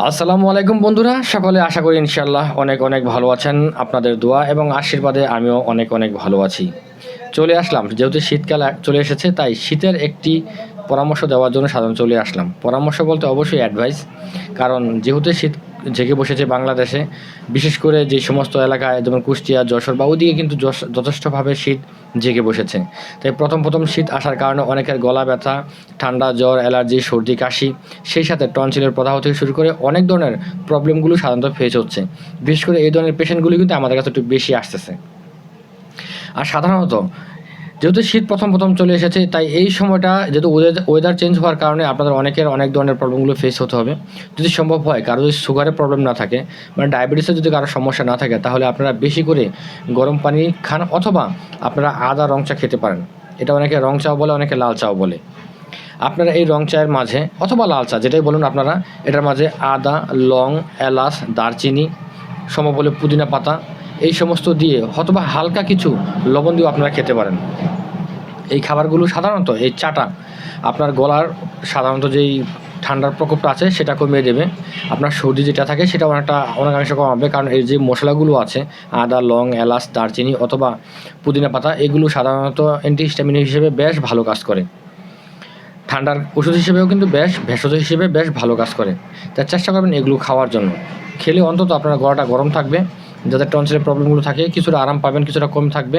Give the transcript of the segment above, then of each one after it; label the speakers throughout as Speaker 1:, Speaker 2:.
Speaker 1: আসসালামু আলাইকুম বন্ধুরা, সকলে আশা করি ইনশাল্লাহ অনেক অনেক ভালো আছেন। আপনাদের দোয়া এবং আশীর্বাদে আমিও অনেক অনেক ভালো আছি। চলে আসলাম, যেহেতু শীতকাল চলে এসেছে, তাই শীতের একটি পরামর্শ দেওয়ার জন্য সাধারণ চলে আসলাম। পরামর্শ বলতে অবশ্যই অ্যাডভাইস কারণ যেহেতু শীত জেগে বসেছে বাংলাদেশে, বিশেষ করে যে সমস্ত এলাকায় যেমন কুষ্টিয়া, যশোর বা ওদিকে কিন্তু যথেষ্টভাবে শীত জেগে বসেছে। তাই প্রথম প্রথম শীত আসার কারণে অনেকের গলা ব্যথা, ঠান্ডা, জ্বর, অ্যালার্জি, সর্দি, কাশি, সেই সাথে টনসিলের প্রদাহ থেকে শুরু করে অনেক ধরনের প্রবলেমগুলো সাধারণত ফেস হচ্ছে। বিশেষ করে এই ধরনের পেশেন্টগুলি কিন্তু আমাদের কাছে একটু বেশি আসতেছে। আর সাধারণত যেহেতু শীত প্রথম প্রথম চলে এসেছে, তাই এই সময়টা যেহেতু ওয়েদার চেঞ্জ হওয়ার কারণে আপনাদের অনেকের অনেক ধরনের প্রবলেমগুলো ফেস হতে হবে। যদি সম্ভব হয়, কারও যদি সুগারের প্রবলেম না থাকে মানে ডায়াবেটিসের যদি কারও সমস্যা না থাকে, তাহলে আপনারা বেশি করে গরম পানি খান অথবা আপনারা আদা রং চা খেতে পারেন। এটা অনেকে রং চাও বলে, অনেকে লাল চাও বলে। আপনারা এই রং চায়ের মাঝে অথবা লাল চা, যেটাই বলুন আপনারা, এটার মাঝে আদা, লং, এলাচ, দারচিনি সম্ভব সমবলে পুদিনা পাতা এই সমস্ত দিয়ে অথবা হালকা কিছু লবণ দিয়েও আপনারা খেতে পারেন। এই খাবারগুলো সাধারণত এই চাটা আপনার গলার সাধারণত যেই ঠান্ডার প্রকোপটা আছে সেটা কমিয়ে দেবে। আপনার সর্দি যেটা থাকে সেটা অনেকটা অনেকাংশে কমাবে কারণ এই যে মশলাগুলো আছে, আদা, লং, এলাচ, দারচিনি অথবা পুদিনা পাতা, এগুলো সাধারণত অ্যান্টিহিস্টামিন হিসেবে বেশ ভালো কাজ করে। ঠান্ডার ওষুধ হিসেবেও কিন্তু বেশ, ভেষজ হিসেবে বেশ ভালো কাজ করে। তার চেষ্টা করবেন এগুলো খাওয়ার জন্য। খেলে অন্তত আপনার গলাটা গরম থাকবে। যাদের টনসিলের প্রবলেমগুলো থাকে, কিছুটা আরাম পাবেন, কিছুটা কম থাকবে।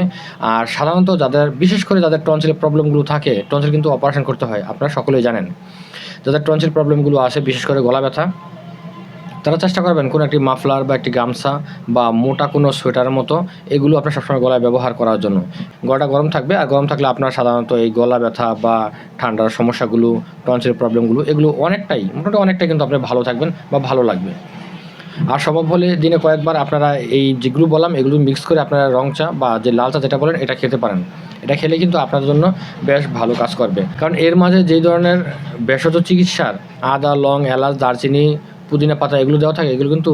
Speaker 1: আর সাধারণত যাদের, বিশেষ করে যাদের টনসিলের প্রবলেমগুলো থাকে টনসিল কিন্তু অপারেশন করতে হয়, আপনারা সকলেই জানেন। যাদের টনসিল প্রবলেমগুলো আসে বিশেষ করে গলা ব্যথা, তারা চেষ্টা করবেন কোনো একটি মাফলার বা একটি গামছা বা মোটা কোনো সোয়েটারের মতো, এগুলো আপনার সবসময় গলায় ব্যবহার করার জন্য। গলাটা গরম থাকবে, আর গরম থাকলে আপনার সাধারণত এই গলা ব্যথা বা ঠান্ডার সমস্যাগুলো টনসিলের প্রবলেমগুলো এগুলো অনেকটাই, মোটামুটি অনেকটাই কিন্তু আপনি ভালো থাকবেন বা ভালো লাগবে। আর সম্ভব হলে দিনে কয়েকবার আপনারা এই যেগুলো বললাম, এগুলো মিক্স করে আপনারা রং চা বা যে লাল চা যেটা বলেন, এটা খেতে পারেন। এটা খেলে কিন্তু আপনার জন্য বেশ ভালো কাজ করবে। কারণ এর মাঝে যেই ধরনের ভেষজ চিকিৎসার আদা, লং, এলাচ, দারচিনি, পুদিনা পাতা এগুলো দেওয়া থাকে, এগুলো কিন্তু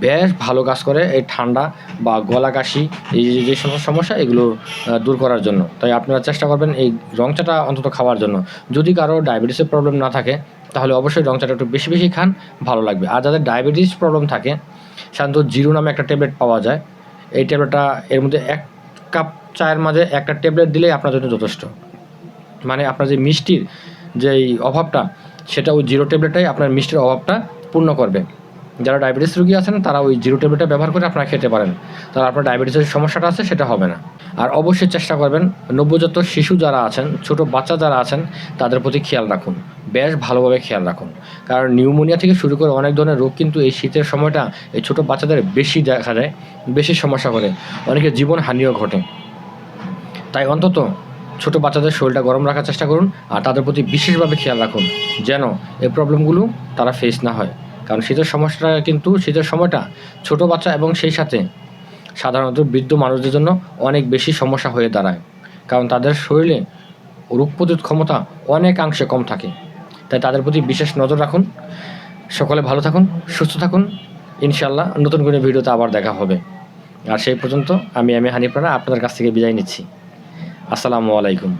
Speaker 1: বেশ ভালো কাজ করে এই ঠান্ডা বা গলা কাশি এই যে- সমস্ত সমস্যা, এগুলো দূর করার জন্য। তাই আপনারা চেষ্টা করবেন এই রং চাটা অন্তত খাওয়ার জন্য। যদি কারও ডায়াবেটিসের প্রবলেম না থাকে, তাহলে অবশ্যই রং চাটা একটু বেশি বেশি খান, ভালো লাগবে। আর যাদের ডায়াবেটিস প্রবলেম থাকে, সাধারণত জিরো নামে একটা ট্যাবলেট পাওয়া যায়। এই ট্যাবলেটটা এর মধ্যে এক কাপ চায়ের মাঝে একটা ট্যাবলেট দিলেই আপনার জন্য যথেষ্ট। মানে আপনার যে মিষ্টির যেই অভাবটা, সেটা ওই জিরো ট্যাবলেটটাই আপনার মিষ্টির অভাবটা পূর্ণ করবে। যারা ডায়াবেটিস রোগী আছেন, তারা ওই জিরো ট্যাবলেটটা ব্যবহার করে আপনারা খেতে পারেন। তাহলে আপনার ডায়াবেটিসের সমস্যাটা আছে, সেটা হবে না। আর অবশ্যই চেষ্টা করবেন, নব্যজাত শিশু যারা আছেন, ছোট বাচ্চা যারা আছেন, তাদের প্রতি খেয়াল রাখুন। বেশ ভালোভাবে খেয়াল রাখুন। কারণ নিউমোনিয়া থেকে শুরু করে অনেক ধরনের রোগ কিন্তু এই শীতের সময়টা এই ছোট বাচ্চাদের বেশি দেখা যায়, বেশি সমস্যা করে। অনেকের জীবন হানিও ঘটে। তাই অন্তত ছোট বাচ্চাদের শরীরটা গরম রাখার চেষ্টা করুন, আর তাদের প্রতি বিশেষভাবে খেয়াল রাখুন, যেন এই প্রবলেমগুলো তারা ফেস না হয়। কারণ শীতের সমস্যাটা কিন্তু শীতের সময়টা ছোট বাচ্চা এবং সেই সাথে সাধারণত বৃদ্ধ মানুষদের জন্য অনেক বেশি সমস্যা হয়ে দাঁড়ায়। কারণ তাদের শরীরে রোগ প্রতিরোধ ক্ষমতা অনেকাংশে কম থাকে। তাই তাদের প্রতি বিশেষ নজর রাখুন। সকলে ভালো থাকুন, সুস্থ থাকুন। ইনশাল্লাহ নতুন করে ভিডিওতে আবার দেখা হবে। আর সেই পর্যন্ত আমি আমি হানিপ্রাণা আপনাদের কাছ থেকে বিদায় নিচ্ছি। আসসালামু আলাইকুম।